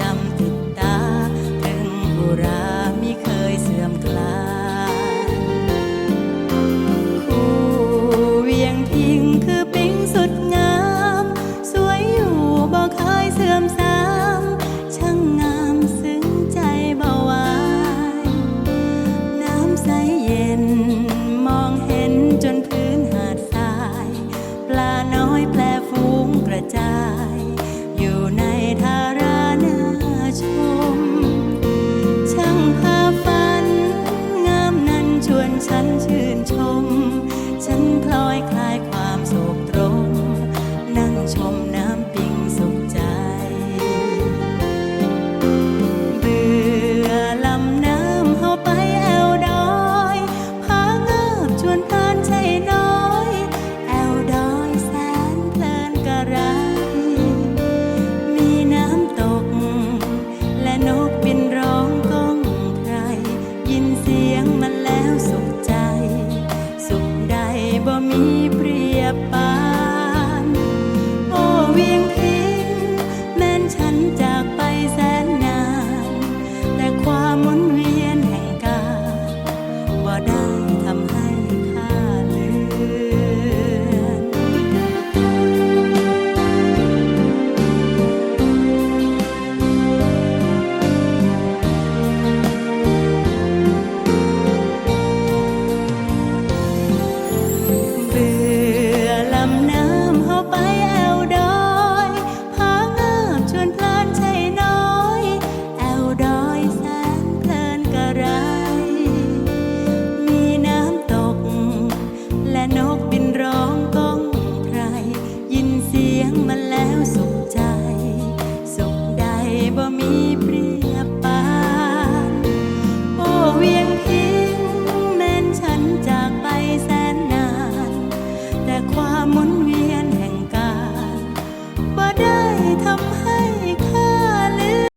I'm. นี้เปรียบไปินร้องก้องใครยินเสียงมันแล้วสุขใจ สุขใดบ่มีปรี